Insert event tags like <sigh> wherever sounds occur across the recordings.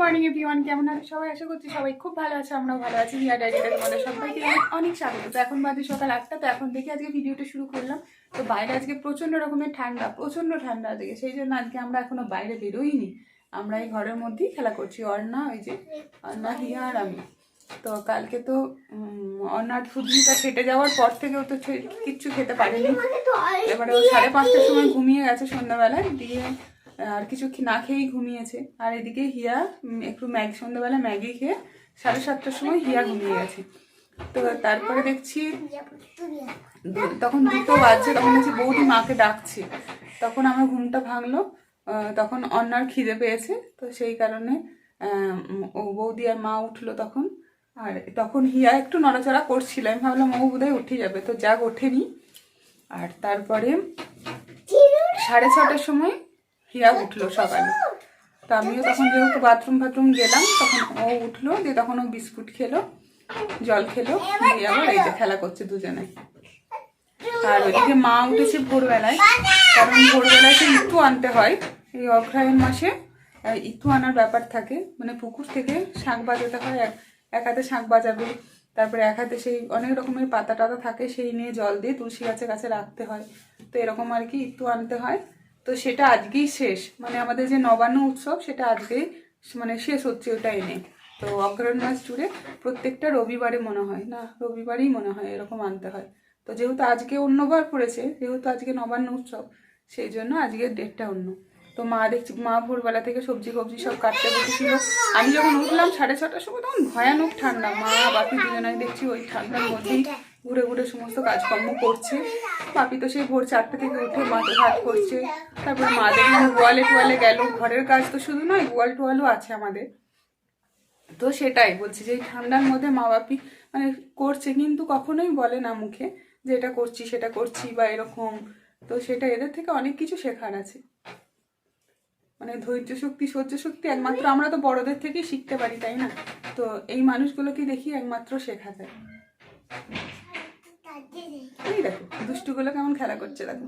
Morning everyone কেমন সবাই আশা করছি সবাই খুব ভালো আছে, আমরাও ভালো আছি। হিয়া ডায়েরিতে তোমাদের সবাইকে অনেক স্বাগত। তো এখন বাজে সকাল আটটা, তো এখন থেকে আজকে ভিডিওটা শুরু করলাম। তো বাইরে আজকে প্রচণ্ড রকমের ঠান্ডা, প্রচণ্ড ঠান্ডা আজকে। সেই জন্য আজকে আমরা এখনও বাইরে বেরোইনি। আমরা এই ঘরের মধ্যেই খেলা করছি। অর্ণা, ওই যে অর্ণা, হিয়া আর আমি। তো কালকে তো অর্ণার ফুদনিটা ফেটে যাওয়ার পর থেকে তো কিচ্ছু খেতে পারেনি। এবারে ও সাড়ে পাঁচটার সময় ঘুমিয়ে গেছে সন্ধ্যাবেলায়। দিয়ে আর কিছু না খেয়েই ঘুমিয়েছে। আর এদিকে হিয়া একটু ম্যাগি সন্ধ্যাবেলা ম্যাগি খেয়ে সাড়ে সাতটার সময় হিয়া ঘুমিয়ে গেছে। তো তারপরে দেখছি তখন দুটো বাজছে তখন দেখছি বৌদি মাকে ডাকছে। তখন আমার ঘুমটা ভাঙলো তখন অন্যার খিদে পেয়েছে তো সেই কারণে ও বৌদি আর মা উঠল তখন। আর তখন হিয়া একটু নড়াচড়া করছিল। আমি ভাবলাম ও বোধহয় উঠে যাবে। তো যাক ওঠেনি। আর তারপরে সাড়ে ছটার সময় হিয়া উঠল সকালে। তো আমিও তখন যেহেতু বাথরুম ফাথরুম গেলাম, তখন ও উঠল, দিয়ে তখন ও বিস্কুট খেলো, জল খেলো, দিয়ে আবার এই যে খেলা করছে দুজনে। আর ওইদিকে মা উঠেছে ভোরবেলায়, কারণ ভোরবেলায় তো ইতু আনতে হয়, এই অগ্রহায়ণ মাসে ইতু আনার ব্যাপার থাকে মানে পুকুর থেকে শাক বাজাতে হয়, এক এক হাতে শাক বাজাবে, তারপরে এক হাতে সেই অনেক রকমের পাতা টাতা থাকে, সেই নিয়ে জল দিয়ে তুলসী গাছের কাছে রাখতে হয়। তো এরকম আর কি ইতু আনতে হয়। তো সেটা আজকেই শেষ। মানে আমাদের যে নবান্ন উৎসব, সেটা আজকেই মানে শেষ হচ্ছে ওটা এনে। তো অগ্রহণ মাস জুড়ে প্রত্যেকটা রবিবারে মনে হয় না? রবিবারেই মনে হয় এরকম আনতে হয়। তো যেহেতু আজকে অন্যবার পড়েছে, যেহেতু আজকে নবান্ন উৎসব, সেই জন্য আজকের ডেটটা অন্য। তো মা দেখছি, মা ভোরবেলা থেকে সবজি ফবজি সব কাটতে বসেছিল। আমি যখন উঠলাম সাড়ে ছটার সময়, তখন ভয়ানক ঠান্ডা। মা বাপি দুজনাই দেখছি ওই ঠান্ডার মধ্যেই ঘুরে ঘুরে সমস্ত কাজকর্ম করছে। বাপি তো সেই ভোর চারটে থেকে উঠে মাথা ভাত করছে। তারপরে মা দেখলাম গোয়ালে টোয়ালে গেল। ঘরের কাজ তো শুধু নয়, গোয়াল টোয়ালও আছে আমাদের। তো সেটাই বলছি যে ঠান্ডার মধ্যে মা বাপি মানে করছে কিন্তু কখনোই বলে না মুখে যে এটা করছি, সেটা করছি বা এরকম। তো সেটা এদের থেকে অনেক কিছু শেখার আছে। মানে ধৈর্য শক্তি, সহ্য শক্তি একমাত্র আমরা তো বড়দের থেকেই শিখতে পারি, তাই না? তো এই মানুষগুলোকে দেখি একমাত্র শেখা যায়। এই দেখো, দুষ্টুগুলো কেমন খেলা করছে দেখো।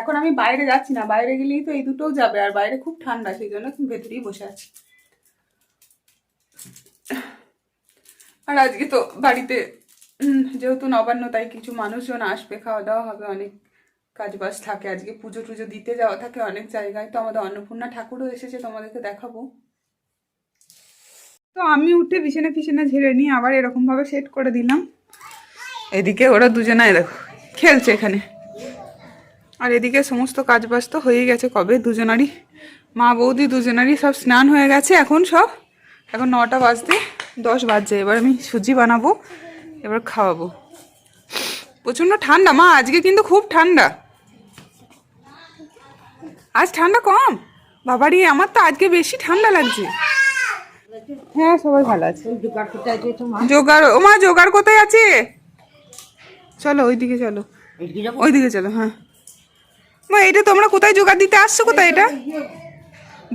এখন আমি বাইরে যাচ্ছি না, বাইরে গেলেই তো এই দুটোও যাবে, আর বাইরে খুব ঠান্ডা, সেই জন্য ভেতরেই বসে আছি। আর আজকে তো বাড়িতে যেহেতু নবান্ন, তাই কিছু মানুষজন আসবে খাওয়া দাওয়া হবে, অনেক কাজবাজ থাকে, আজকে পুজো টুজো দিতে যাওয়া থাকে অনেক জায়গায়, তো আমাদের অন্নপূর্ণা ঠাকুরও এসেছে, তোমাদেরকে দেখাবো। তো আমি উঠে বিছানা ফিছানা ঝেড়ে নিয়ে আবার এরকম ভাবে সেট করে দিলাম। এদিকে ওরা দুজনাই দেখো, খেলছে এখানে। আর এদিকে সমস্ত কাজবাজ তো হয়ে গেছে কবে? দুজনারই, মা বৌদি দুজনারই সব স্নান হয়ে গেছে এখন সব। এখন নটা বাজতে, দশ বাজছে। এবার আমি সুজি বানাবো, এবার খাওয়াবো। প্রচণ্ড ঠান্ডা। মা, আজকে কিন্তু খুব ঠান্ডা। আজ ঠান্ডা কম। বাবারি, আমার তো আজকে বেশি ঠান্ডা লাগছে। হ্যাঁ সবাই ভালো আছে। জোগাড় মা জোগাড় কোথায় আছে? চলো, ওইদিকে চলো। ওইদিকে চলো হ্যাঁ। মা, এটা তোমরা কোথায় জোগাড় দিতে আসছো? কোথায় এটা?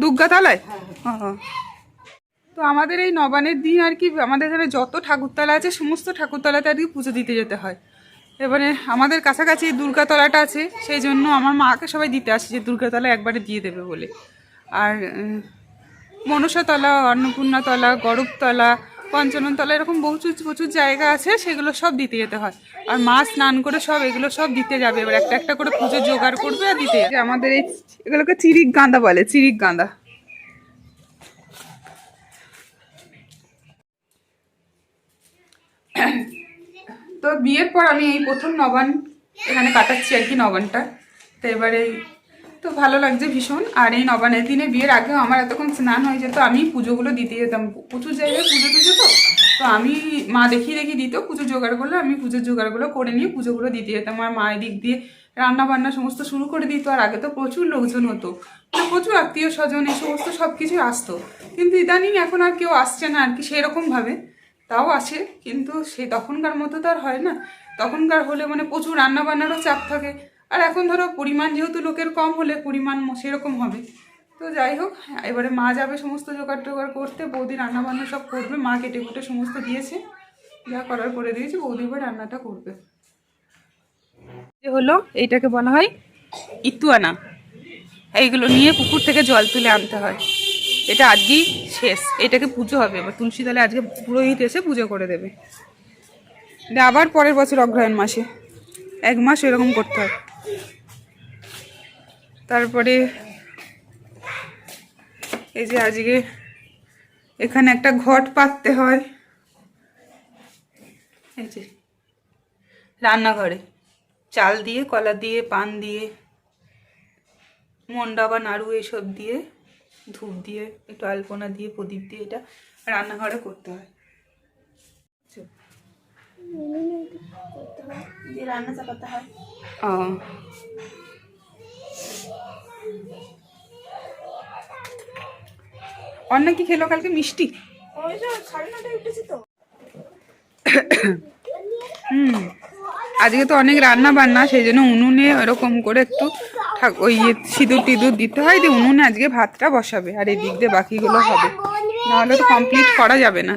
দুর্গাতলায় ও। তো আমাদের এই নবানের দিন আর কি, আমাদের এখানে যত ঠাকুরতলা আছে, সমস্ত ঠাকুরতলাতে আর কি পুজো দিতে যেতে হয়। এবারে আমাদের কাছাকাছি দুর্গাতলাটা আছে, সেই জন্য আমার মাকে সবাই দিতে আসে যে দুর্গাতলা একবারে দিয়ে দেবে বলে। আর মনসাতলা, অন্নপূর্ণাতলা, গরবতলা পঞ্চাননতলা এরকম প্রচুর প্রচুর জায়গা আছে, সেগুলো সব দিতে যেতে হয়। আর মা স্নান করে সব এগুলো সব দিতে যাবে। এবার একটা একটা করে পুজো জোগাড় করবে আর দিতে। আমাদের এই এগুলোকে চিরিক গাঁদা বলে, চিরিক গাঁদা। তো বিয়ের পর আমি এই প্রথম নবান এখানে কাটাচ্ছি আর কি নবানটা। তো এবারে তো ভালো লাগছে ভীষণ। আর এই নবানের দিনে বিয়ের আগেও আমার এতক্ষণ স্নান হয়ে যেত, আমি পুজোগুলো দিতে যেতাম। প্রচুর জায়গায় পুজো টুজো তো? তো আমি মা দেখিয়ে দেখিয়ে দিত পুজো জোগাড় করলে আমি পুজোর জোগাড়গুলো করে নিয়ে পুজোগুলো দিতে যেতাম। আর মায়ের দিক দিয়ে রান্না বান্না সমস্ত শুরু করে দিত, আর আগে তো প্রচুর লোকজন হতো। মানে প্রচুর আত্মীয় স্বজন এই সমস্ত সব কিছুই আসতো। কিন্তু ইদানিং এখন আর কেউ আসছে না, আর কি সেরকমভাবে। তাও আসে, কিন্তু সে তখনকার মতো তো আর হয় না। তখনকার হলে মানে প্রচুর রান্না বান্নারও চাপ থাকে। আর এখন ধরো পরিমাণ যেহেতু লোকের কম হলে পরিমাণ সেরকম হবে। তো যাই হোক, এবারে মা যাবে সমস্ত জোগাড় টোগাড় করতে, বৌদি রান্না বান্না সব করবে, মা কেটে কুটে সমস্ত দিয়েছে। যা করার করে দিয়েছে, বৌদি এবার রান্নাটা করবে। যে হলো, এইটাকে বলা হয় ইতুয়ানা। এইগুলো নিয়ে পুকুর থেকে জল তুলে আনতে হয়। এটা আজকেই শেষ। এটাকে পুজো হবে এবার। তুলসী তলে আজকে পুরোহিত এসে পুজো করে দেবে। আবার পরের বছর অগ্রহায়ণ মাসে। এক মাস এরকম করতে হয়। তারপরে এই যে আজকে এখানে একটা ঘট পাততে হয়। এই যে রান্নাঘরে চাল দিয়ে, কলা দিয়ে, পান দিয়ে, মন্ডা বা নাড়ু এসব দিয়ে, ধূপ দিয়ে, একটু আলপনা দিয়ে, প্রদীপ দিয়ে এটা রান্নাঘরে করতে হয়। রান্না চাপাতে হয়। ও। অন্য কি খেলো কালকে? মিষ্টি? হুম। আজকে তো অনেক রান্না বান্না সেই জন্য উনুনে ওরকম করে একটু ওই ইয়ে সিঁদুর টিঁদুর দিতে হয় দিয়ে উনুনে আজকে ভাতটা বসাবে আর এদিক দিয়ে বাকিগুলো হবে। নাহলে তো কমপ্লিট করা যাবে না।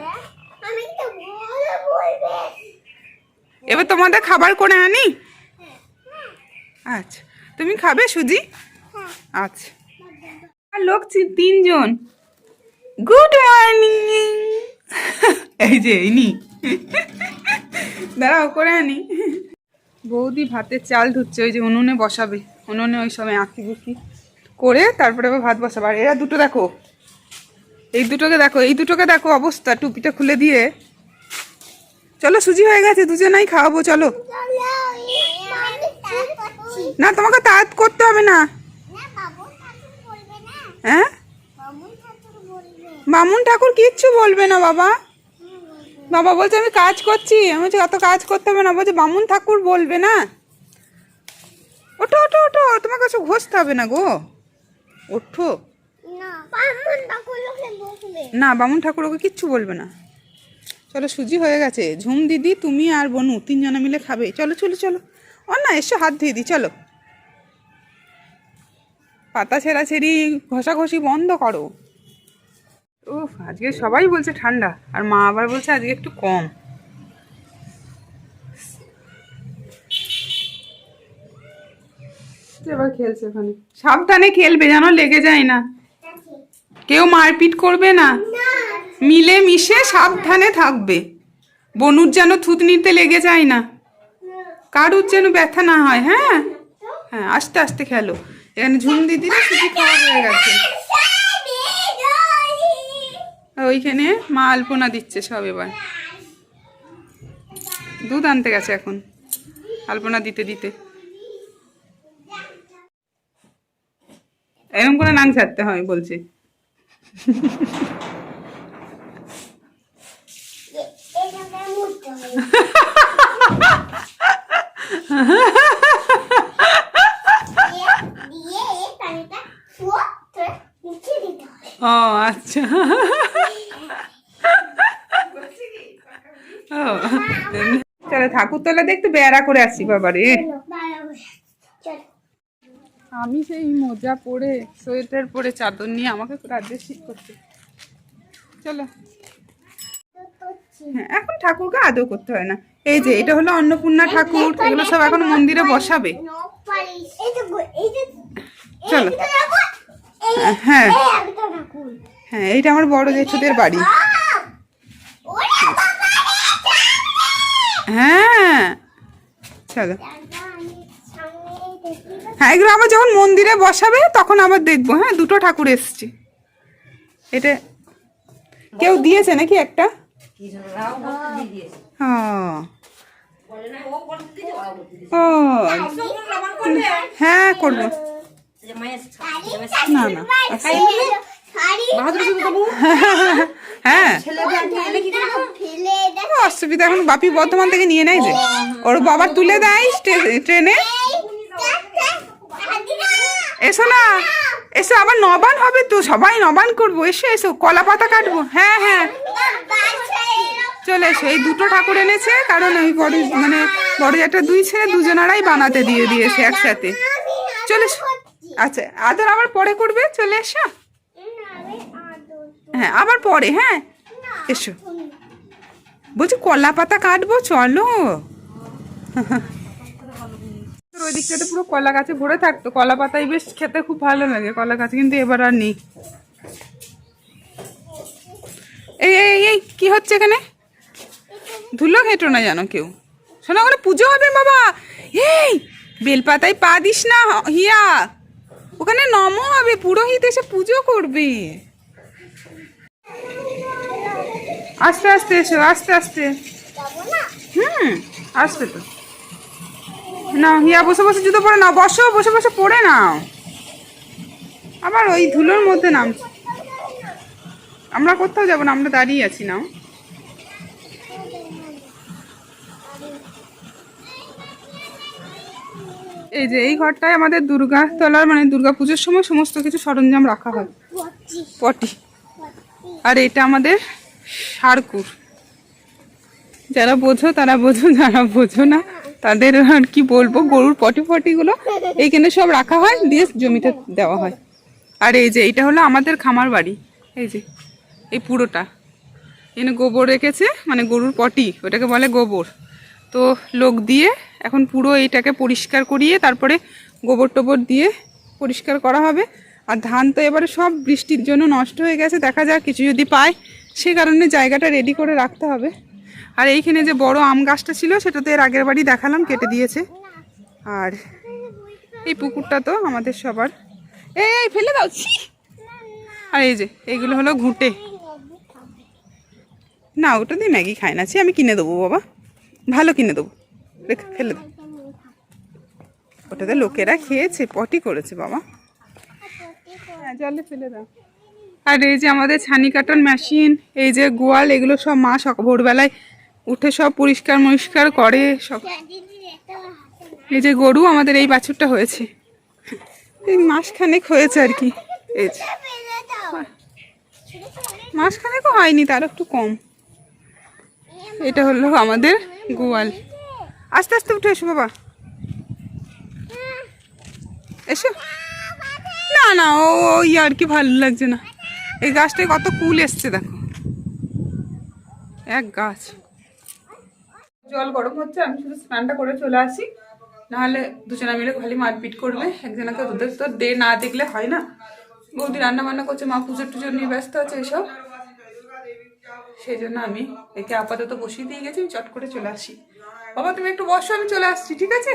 এবার তোমাদের খাবার করে আনি? আচ্ছা তুমি খাবে সুজি? আচ্ছা। লোক তিনজন। গুড মর্নিং এই যে, ইনি। দাঁড়াও, করে আনি। বৌদি ভাতের চাল ধুচ্ছে, ওই যে উনুনে বসাবে। উনুনে ওই সময় আঁকি বুকি করে তারপরে আবার ভাত বসাবে। এরা দুটো দেখো। এই দুটোকে দেখো, এই দুটোকে দেখো অবস্থা। টুপিটা খুলে দিয়ে চলো সুজি হয়ে গেছে দুজনাই খাওয়াবো চলো। না তোমাকে তাঁত করতে হবে না। হ্যাঁ? বামুন ঠাকুর কিচ্ছু বলবে না বাবা। বাবা বলছে আমি কাজ করছি। আমি বলছি অত কাজ করতে হবে না। বলছে বামুন ঠাকুর বলবে না। ওঠো ওঠো ওঠো তোমার কাছে ঘষতে হবে না গো। ওঠো। না বামুন ঠাকুর ওকে কিচ্ছু বলবে না। চলো সুজি হয়ে গেছে। ঝুম দিদি তুমি আর বনু তিনজনে মিলে খাবে। চলো চলো চলো। ও না এসো হাত ধুয়ে দিই চলো। পাতা ছেঁড়াছেড়ি ঘষাঘষি বন্ধ করো। ও আজকে সবাই বলছে ঠান্ডা আর মা আবার বলছে আজকে একটু কম। এবার খেলছে ওখানে? সাবধানে খেলবে যেন লেগে যায় না। কেউ মারপিট করবে না। মিলে মিশে সাবধানে থাকবে। বনুর যেন থুতনিতে লেগে যায় না। কারুর যেন ব্যথা না হয় হ্যাঁ? হ্যাঁ আস্তে আস্তে খেলো। এখানে ঝুম দিদিরা ছুটি খাওয়া হয়ে গেছে। ওইখানে মা আলপনা দিচ্ছে সব এবার। দুধ আনতে গেছে এখন আলপনা দিতে দিতে। এরকম করে নাং ছাড়তে হয় বলছে। <laughs> ও আচ্ছা। <laughs> ও চলো ঠাকুর তলা দেখতে বেড়া করে আসছি বাবারে। আমি সেই মোজা পরে, সোয়েটার পরে চাদর নিয়ে আমাকে রাজ্যে শীত করছে চলো। হ্যাঁ এখন ঠাকুরকে আদৌ করতে হয় না। এই যে, এটা হলো অন্নপূর্ণা ঠাকুর, এগুলো সব এখন মন্দিরে বসাবে। চলো। হ্যাঁ। হ্যাঁ এইটা আমার বড় জেঠুদের বাড়ি। হ্যাঁ। চলো। হ্যাঁ এগুলো আবার যখন মন্দিরে বসাবে তখন আবার দেখব। হ্যাঁ দুটো ঠাকুর এসছে। এটা কেউ দিয়েছে নাকি একটা? ও। হ্যাঁ করব। না না হ্যাঁ। ও, অসুবিধা এখন বাপি বর্ধমান থেকে নিয়ে নেয় যে। ওর বাবা তুলে দেয় ট্রেনে। এসো না। এসো, আবার নবান হবে তো, সবাই নবান করব। এসো এসো কলা পাতা কাটবো। হ্যাঁ হ্যাঁ। চলে এসো। এই দুটো ঠাকুর এনেছে, কারণ ওই বড় মানে বড় একটা দুই ছেলে দুজনারাই বানাতে দিয়ে দিয়েছে একসাথে। চলে এসো। আচ্ছা আদর আবার পরে করবে? চলে এসো। হ্যাঁ আবার পরে হ্যাঁ। এসো। বলছি কলা পাতা কাটবো? চলো। ওই দিকটাতে পুরো কলা গাছে ভরে থাকতো। কলা পাতায় বেশ খেতে খুব ভালো লাগে কলা গাছ, কিন্তু এবার আর নেই। এই এই এই, কি হচ্ছে এখানে? ধুলো ঘেঁটো না জানো কেউ। শোনা, ওখানে পুজো হবে বাবা। এই, বেলপাতায় পা দিস না, হিয়া। ওখানে নম হবে, পুরোহিত এসে পুজো করবে। আস্তে আস্তে এসো, আস্তে আস্তে। হুম, আসবে তো। না, হিয়া, বসে বসে জুতো পরে নাও। বসো, বসে বসে পড়ে নাও। আবার ওই ধুলোর মধ্যে নামছে আমরা কোথাও যাব না, আমরা দাঁড়িয়ে আছি, নাও। এই যে, এই ঘরটায় আমাদের দুর্গা তলার মানে দুর্গা পুজোর সময় সমস্ত কিছু সরঞ্জাম রাখা হয়। পটি। আর এটা আমাদের সারকুর। যারা বোঝো, তারা বোঝো, যারা বোঝো না তাদের আর কি বলব, গরুর পটি ফটিগুলো এইখানে সব রাখা হয়, দিয়ে জমিতে দেওয়া হয়। আর এই যে এটা হলো আমাদের খামার বাড়ি। এই যে, এই পুরোটা। এখানে গোবর রেখেছে মানে গরুর পটি, ওটাকে বলে গোবর। তো লোক দিয়ে এখন পুরো এইটাকে পরিষ্কার করিয়ে তারপরে গোবর টোবর দিয়ে পরিষ্কার করা হবে। আর ধান তো এবারে সব বৃষ্টির জন্য নষ্ট হয়ে গেছে, দেখা যাক, কিছু যদি পায়, সে কারণে জায়গাটা রেডি করে রাখতে হবে। আর এইখানে যে বড় আম গাছটা ছিল সেটা তো এর আগের বাড়ি দেখালাম, কেটে দিয়েছে। আর এই পুকুরটা তো আমাদের সবার। এই ফেলে দাও আর এই যে এইগুলো হলো ঘুঁটে। না, ওটা দিয়ে ম্যাগি খায় না। আমি কিনে দেবো, বাবা। ভালো কিনে দেবো। রেখে ফেলে দাও ওটাতে লোকেরা খেয়েছে, পটি করেছে, বাবা। হ্যাঁ জলে ফেলে দাও। আর এই যে আমাদের ছানি কাটার মেশিন এই যে গোয়াল, এগুলো সব মা ভোরবেলায় উঠে সব পরিষ্কার মরিষ্কার করে সব। এই যে গরু, আমাদের এই বাছুরটা হয়েছে। এই মাসখানেক হয়েছে আর কি। এই যে। মাসখানেকও হয়নি, তার একটু কম। এটা হলো আমাদের গোয়াল। আস্তে আস্তে উঠে এসো, বাবা। এসো। না না, ও ওই আর কি ভালো লাগছে না। এই গাছটায় কত কুল এসছে, দেখো। এক গাছ। জল গরম হচ্ছে, আমি শুধু স্নানটা করে চলে আসি। নাহলে দুজনা মিলে খালি মারপিট করবে, একজনকে ওদের তো দে না দেখলে হয় না। বৌদি রান্না বান্না করছে, মা পুজোর টুজোর নিয়ে ব্যস্ত আছে এইসব সেই জন্য আমি একে আপাতত বসিয়ে দিয়ে গেছি চট করে চলে আসি। বাবা, তুমি একটু বসো, আমি চলে আসছি, ঠিক আছে?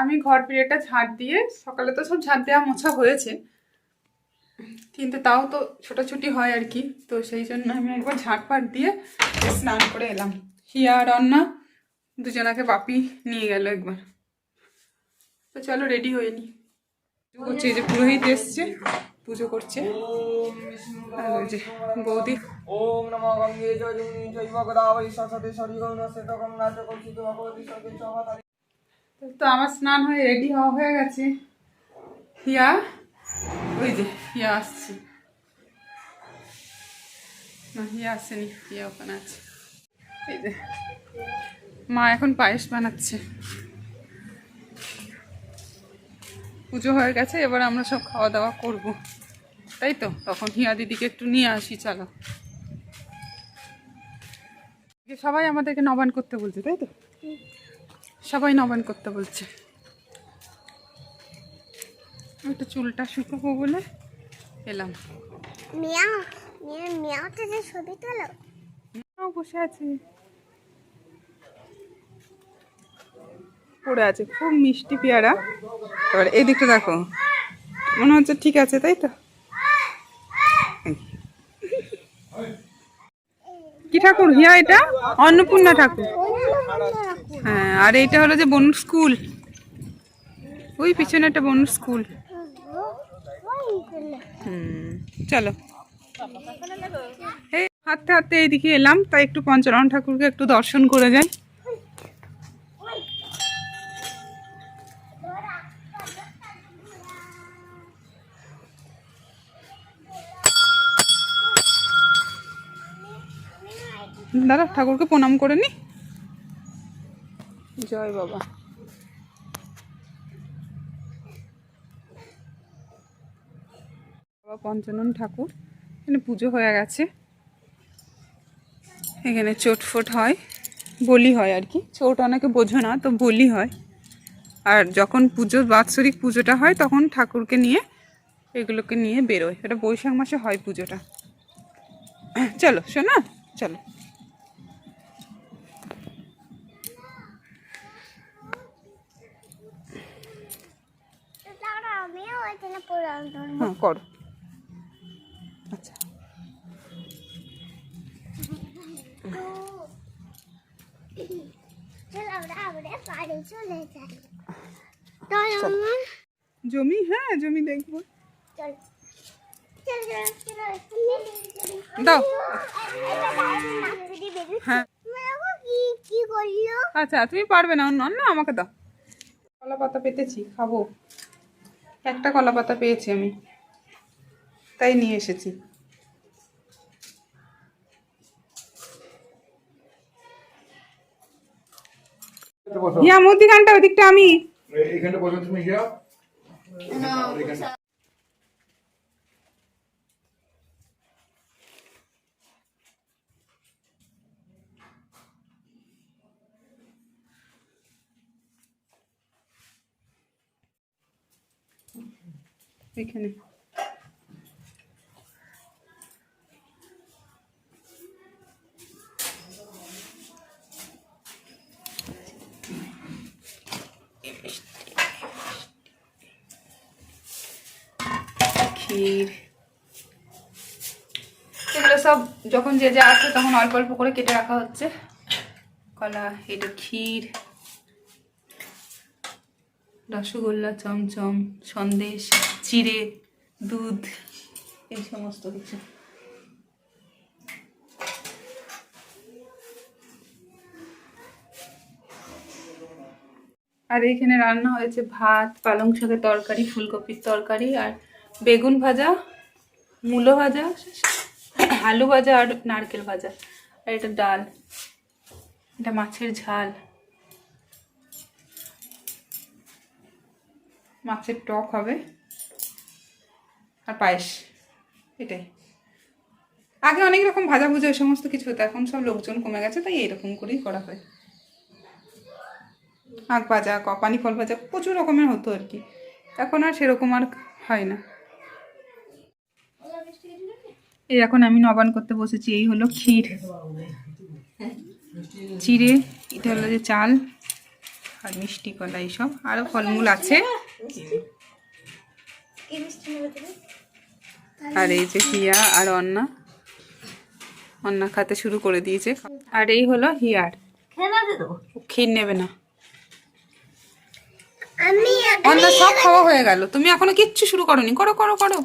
আমি ঘর পিড়েটা ঝাঁট দিয়ে, সকালে তো সব ঝাঁট দেওয়া মোছা হয়েছে। কিন্তু তাও তো ছোটাছুটি হয় আর কি, তো সেই জন্য আমি একবার ঝাঁট পাট দিয়ে স্নান করে এলাম। হিয়া আর অন্না দুজনাকে বাপি নিয়ে গেল একবার। তো চলো রেডি হয়ে নি। করছে যে পুরোহিত এসছে পুজো করছে। আর ওই যে বৌদি। ওম নমো গঙ্গে গোদাবরী সরস্বতী নাচ ভগবতী তো আমার স্নান হয়ে রেডি হওয়া হয়ে গেছে। হিয়া ওই যে হিয়া আসছে। না হিয়া আসেনি হিয়া ওখানে আছে। মা এখন পায়েস বানাচ্ছে। পুজো হয়ে গেছে এবার আমরা সব খাওয়া দাওয়া করব। তাই তো? তখন হিয়া দিদিকে একটু নিয়ে আসি চলো। সবাই আমাদেরকে নবান করতে বলছে তাই তো? সবাই নবান করতে বলছে। একটু চুলটা শুকাবো বলে এলাম। মিয়াও মিয়া মিয়াওতে যে ছবি তোলো। বসে আছে। পড়ে আছে, খুব মিষ্টি পেয়ারা। এবার এই দিকটা দেখো, মনে হচ্ছে ঠিক আছে, তাই তো? কি ঠাকুর, হিয়া এটা? অন্নপূর্ণা ঠাকুর। হ্যাঁ আর এইটা হলো যে বনুর স্কুল। ওই পিছনে একটা বনুর স্কুল। চলো। এই হাঁটতে হাঁটতে এইদিকে এলাম, তাই একটু পঞ্চরণ ঠাকুরকে একটু দর্শন করে যাই। দাদা ঠাকুরকে প্রণাম করে নি। জয় বাবা। বাবা পঞ্চানন ঠাকুর এখানে পুজো হয়ে গেছে। এখানে চোট ফোট হয় বলি হয় আর কি। চোট অনেকে বোঝো না তো বলি হয়। আর যখন পুজো বাৎসরিক পুজোটা হয় তখন ঠাকুরকে নিয়ে এগুলোকে নিয়ে বেরোয়। এটা বৈশাখ মাসে হয় পুজোটা। চলো শোনা? চলো। হ্যাঁ করো। আচ্ছা। জমি হ্যাঁ জমি দেখব। দাও। হ্যাঁ। আচ্ছা তুমি পারবে না অন্য না আমাকে দাও। কলা পাতা পেতেছি খাব। একটা কলা পাতা পেয়েছি আমি। তাই নিয়ে এসেছি। ইয়া মুদিখানটা ওদিকটা আমি। এখানে বসে তুমি গিয়া এখানে ক্ষীর। এগুলো সব যখন যে যা আসে তখন অল্প অল্প করে কেটে রাখা হচ্ছে। কলা, এটা ক্ষীর। রসগোল্লা, চমচম, সন্দেশ। চিড়ে, দুধ, এই সমস্ত কিছু। আর এখানে রান্না হয়েছে ভাত, পালং শাকের তরকারি, ফুলকপির তরকারি, আর বেগুন ভাজা, মূলো ভাজা, আলু ভাজা আর নারকেল ভাজা। আর এটা ডাল, এটা মাছের ঝাল। মাছের টক হবে। আর পায়েস, এটাই। আগে অনেক রকম ভাজা ভুজা এই সমস্ত কিছু হতো, এখন সব লোকজন কমে গেছে, তাই এরকম করেই করা হয়। আখ ভাজা কপানি ফল ভাজা, প্রচুর রকমের হতো আর কি। এখন আর সেরকম আর হয় না। এই এখন আমি নবান করতে বসেছি, এই হলো ক্ষীর। চিড়ে এটা হলো যে চাল আর মিষ্টি কলা এইসব। আরও ফলমূল আছে। আর এই যে হিয়া আর অন্না অন্না খাতে শুরু করে দিয়েছে। আর এই হলো হিয়ার। ক্ষীর নেবে না। অন্না সব খাওয়া হয়ে গেল। তুমি এখনও কিচ্ছু শুরু করনি। করো করো করো।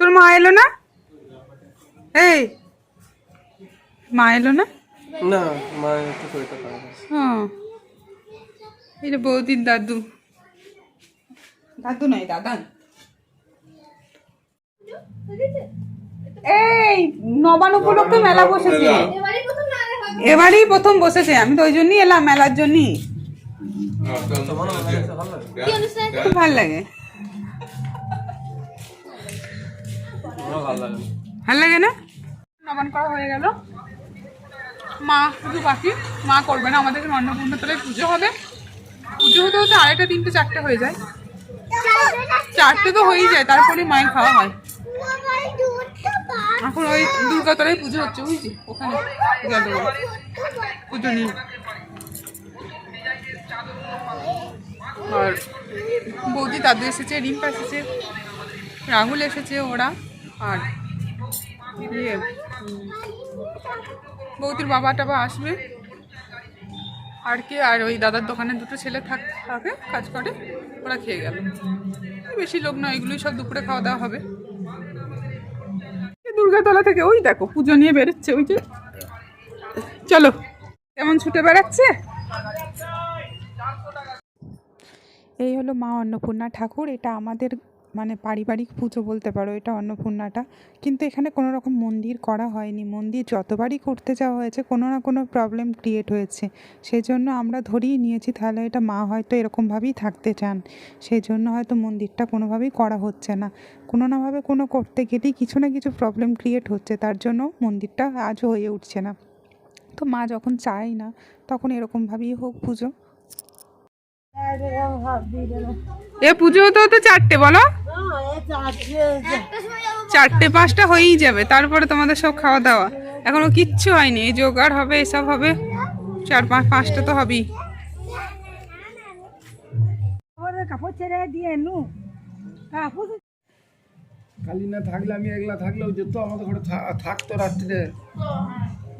তোর মা এলো না? এই মা এলো না? না মা একটু শরীরটা হ্যাঁ। এটা বৌদির দাদু। দাদু নয় দাদা এই নবান উপলক্ষে মেলা বসেছে। এবারেই প্রথম বসেছে আমি তো ওই জন্যই এলাম মেলার জন্যই। খুব ভালো লাগে ভালো লাগে। ভালো লাগে না? নবান করা হয়ে গেল। মা শুধু বাকি। মা করবে না আমাদের এখানে অন্নপূর্ণা তলায় পুজো হবে। পুজো হতে হতে আড়াইটা তিনটে চারটে হয়ে যায়। চারটে তো হয়েই যায় তারপরে মায়ের খাওয়া হয়। এখন ওই দুর্গাতলায় পুজো হচ্ছে, বুঝছি? ওখানে পুজো নিয়ে। আর বৌদি দাদু এসেছে, রিম্পা এসেছে, রাহুল এসেছে ওরা, আর ইয়ে বৌদির বাবা টাবা আসবে। আর কি, আর ওই দাদার দোকানে দুটো ছেলে থাক, থাকে, কাজ করে, ওরা খেয়ে গেল। বেশি লোক নয়, এগুলোই সব দুপুরে খাওয়া দাওয়া হবে। দুর্গাতলা থেকে ওই দেখো, পুজো নিয়ে বেরোচ্ছে ওই যে। চলো, কেমন ছুটে বেড়াচ্ছে? এই হলো মা অন্নপূর্ণা ঠাকুর, এটা আমাদের মানে পারিবারিক পুজো বলতে পারো, এটা অন্নপূর্ণাটা। কিন্তু এখানে কোনো রকম মন্দির করা হয়নি। মন্দির যতবারই করতে যাওয়া হয়েছে, কোনো না কোনো প্রবলেম ক্রিয়েট হয়েছে। সেই জন্য আমরা ধরিয়ে নিয়েছি, তাহলে এটা মা হয়তো এরকমভাবেই থাকতে চান। সেই জন্য হয়তো মন্দিরটা কোনোভাবেই করা হচ্ছে না। কোনো নাভাবে কোনো করতে গেলেই কিছু না কিছু প্রবলেম ক্রিয়েট হচ্ছে, তার জন্য মন্দিরটা আজও হয়ে উঠছে না। তো মা যখন চায় না, তখন এরকমভাবেই হোক পুজো। এ পুজো হতে হতে চারটে বলো? চারটে পাঁচটা হয়েই যাবে তারপরে তোমাদের সব খাওয়া দাওয়া। এখনও কিচ্ছু হয়নি এই জোগাড় হবে এসব হবে। চার পাঁচ পাঁচটা তো হবেই। খালি না থাকলে আমি একলা থাকলেও যেত আমাদের ঘরে থাকতো রাত্রিরে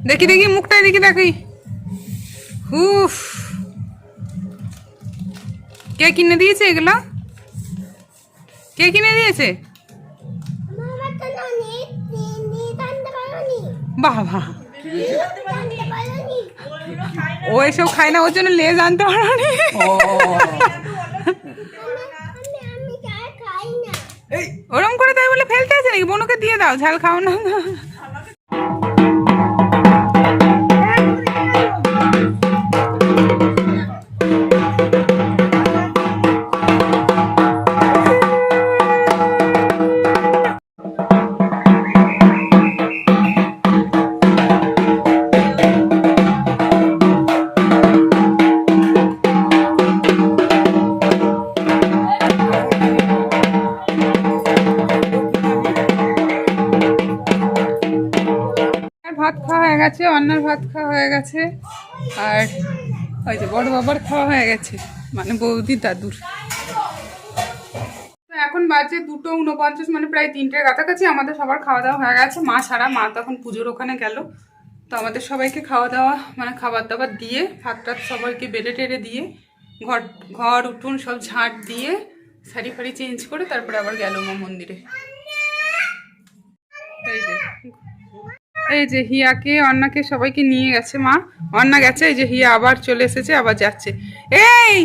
দেখি দেখি মুখটাই দেখি দেখি। হুফ কে কিনে দিয়েছে এগুলো? কে কিনে দিয়েছে? বাবা। ও এসব খায় না ওর জন্য লেজ আনতে পারো ওরম করে তাই বলে ফেলতে আছে নাকি? বোনকে দিয়ে দাও ঝাল খাও না বাবার খাওয়া হয়ে গেছে। মানে বৌদি দাদুর। তো এখন বাজে দুটো উনপঞ্চাশ মানে প্রায় তিনটের কাছাকাছি আমাদের সবার খাওয়া দাওয়া হয়ে গেছে। মা ছাড়া, মা তখন পুজোর ওখানে গেল। তো আমাদের সবাইকে খাওয়া দাওয়া মানে খাবার দাবার দিয়ে, ভাত টাত সবাইকে বেড়ে টেড়ে দিয়ে, ঘর ঘর, উঠুন সব ঝাঁট দিয়ে, শাড়ি ফাড়ি চেঞ্জ করে তারপরে আবার গেল মা মন্দিরে। যে। এই যে হিয়াকে, অন্নাকে সবাইকে নিয়ে গেছে, মা। অন্না গেছে, এই যে হিয়া আবার চলে এসেছে, আবার যাচ্ছে। এই!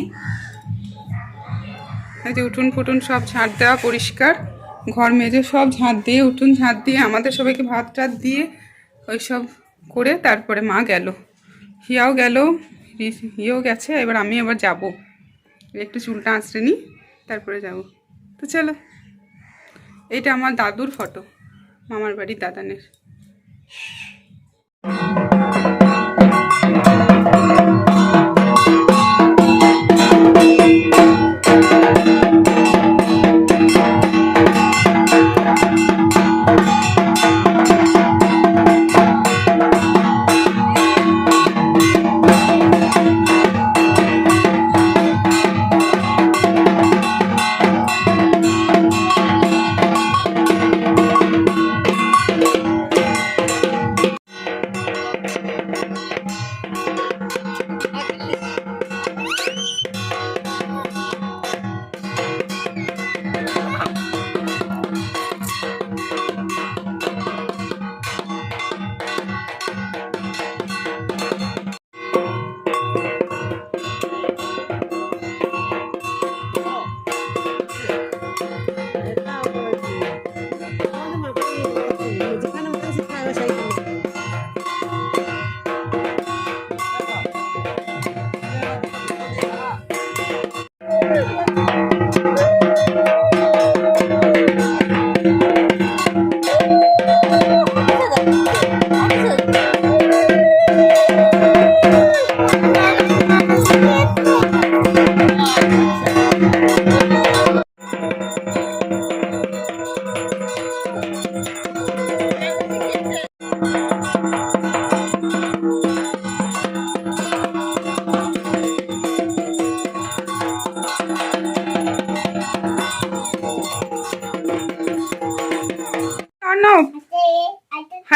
এই যে উঠুন ফুটুন সব ঝাঁট দেওয়া পরিষ্কার। ঘর মেজে সব ঝাঁট দিয়ে, উঠুন ঝাঁট দিয়ে, আমাদের সবাইকে ভাত টাত দিয়ে ওই সব করে তারপরে মা গেল। হিয়াও গেল হিয়াও গেছে, এবার আমি এবার যাব। একটু চুলটা আঁচড়ে নিই, তারপরে যাব। তো চলো, এইটা আমার দাদুর ফটো, মামার বাড়ির দাদানের। Shh.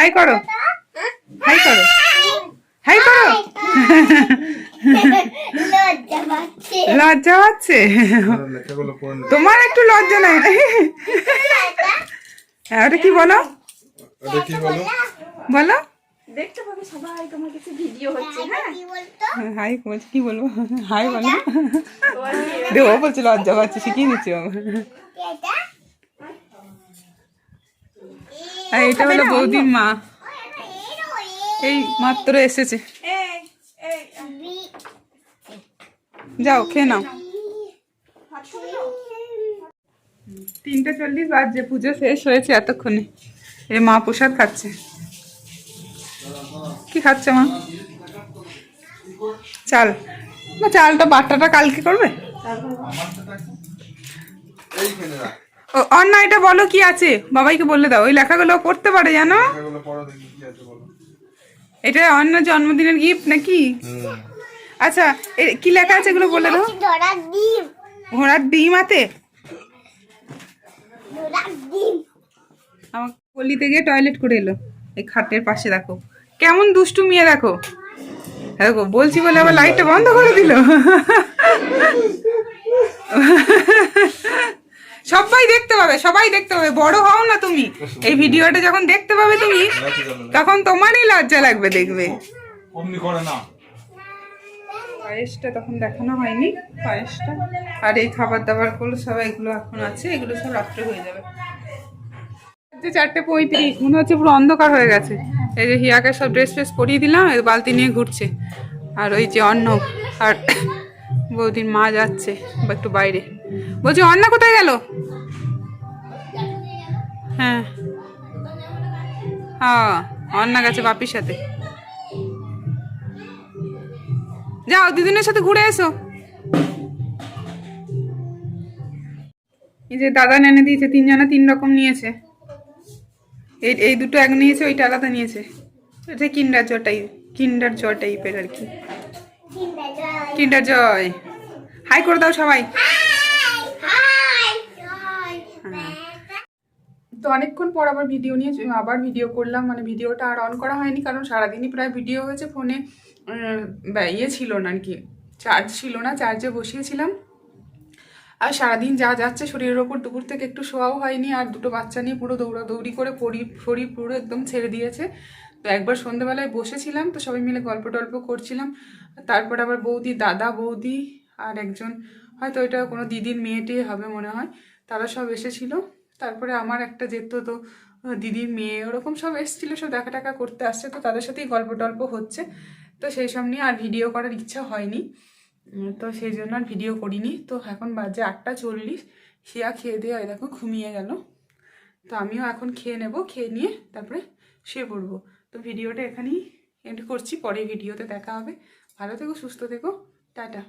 হাই করো। হাই করো। হাই করো। লজ্জা পাচ্ছে। তোমার একটু লজ্জা নাই। হ্যাঁ ওটা কি বলো? বলো। দেখতে পাবে সবাই তোমার কাছে ভিডিও হচ্ছে হ্যাঁ? হাই বলছি কি বলব? হাই বলো। ও বলছে লজ্জা পাচ্ছে শিখিয়ে দিচ্ছি। আর এটা হলো বৌদির মা। এই মাত্র এসেছে। যাও খেয়ে নাও। তিনটে চল্লিশ বাজছে পুজো শেষ হয়েছে এতক্ষণে। এ মা প্রসাদ খাচ্ছে। কি খাচ্ছে মা? চাল। না চালটা বাটাটা কালকে করবে? অন্য এটা বলো কি আছে? বাবাইকে বলে দাও। ওই লেখাগুলো পড়তে পারে জানো? এগুলো পড়ো দেখি কি আছে বলো। এটা অন্য জন্মদিনের গিফট নাকি? আচ্ছা এ কি লেখা আছে এগুলো বলে দাও? ডোরা ঘোড়ার ডিম ডোরা আমার গলিতে গিয়ে টয়লেট করে এলো। এই খাটের পাশে দেখো। কেমন দুষ্টু মেয়ে দেখো। দেখো বলছি বলে আবার লাইটটা বন্ধ করে দিল। <laughs> সবাই দেখতে পাবে সবাই দেখতে পাবে। বড় হও না তুমি। এই ভিডিওটা যখন দেখতে পাবে তুমি তখন তোমারই লজ্জা লাগবে দেখবে। অমনি করে না। পায়েসটা তখন দেখানো হয়নি পায়েসটা। আর এই খাবার দাবারগুলো সব এগুলো এখন আছে এগুলো সব রাত্রে হয়ে যাবে। যে চারটে পঁয়ত্রিশ মনে হচ্ছে পুরো অন্ধকার হয়ে গেছে। এই যে হিয়াকে সব ড্রেস ফ্রেস পরিয়ে দিলাম এই বালতি নিয়ে ঘুরছে। আর ওই যে অন্ন আর বৌদির মা যাচ্ছে একটু বাইরে। বলছি অন্না কোথায় গেল? হ্যাঁ। অন্না গেছে বাপির সাথে। যাও দিদিনের সাথে ঘুরে এসো। এই যে দাদা নেনে দিয়েছে তিনজনে তিন রকম নিয়েছে। এই এই দুটো এক নিয়েছে ওইটা আলাদা নিয়েছে। এটা কিন্ডার জয় টাইপ কিন্ডার জয় টাইপের আর কি। কিন্ডার জয় হাই করে দাও সবাই হাই হাই তো অনেকক্ষণ পর আবার ভিডিও নিয়ে আবার ভিডিও করলাম। মানে ভিডিওটা আর অন করা হয়নি কারণ সারাদিনই প্রায় ভিডিও হয়েছে ফোনে ইয়ে ছিল না আর কি চার্জ ছিল না চার্জে বসিয়েছিলাম। আর সারাদিন যা যাচ্ছে শরীরের ওপর দুপুর থেকে একটু শোয়াও হয়নি আর দুটো বাচ্চা নিয়ে পুরো দৌড়াদৌড়ি করে পরি শরীর পুরো একদম ছেড়ে দিয়েছে। তো একবার সন্ধ্যেবেলায় বসেছিলাম তো সবাই মিলে গল্প টল্প করছিলাম। তারপর আবার বৌদি দাদা বৌদি আর একজন হয়তো ওইটা কোনো দিদির মেয়েটি হবে মনে হয় তারা সব এসেছিল। তারপরে আমার একটা যেত তো দিদির মেয়ে, ওরকম সব এসেছিল, সব দেখা টাকা করতে আসছে, তো তাদের সাথেই গল্প টল্প হচ্ছে। তো সেই সব নিয়ে আর ভিডিও করার ইচ্ছা হয়নি। তো সেই জন্য আর ভিডিও করিনি। তো এখন বাজে আটটা চল্লিশ, শিয়া খেয়ে দিয়ে দেখো ঘুমিয়ে গেল। তো আমিও এখন খেয়ে নেব, খেয়ে নিয়ে তারপরে শুয়ে পড়ব। তো ভিডিওটা এখানেই এন্ড করছি পরে ভিডিওতে দেখা হবে। ভালো থেকো, সুস্থ থেকো, টাটা।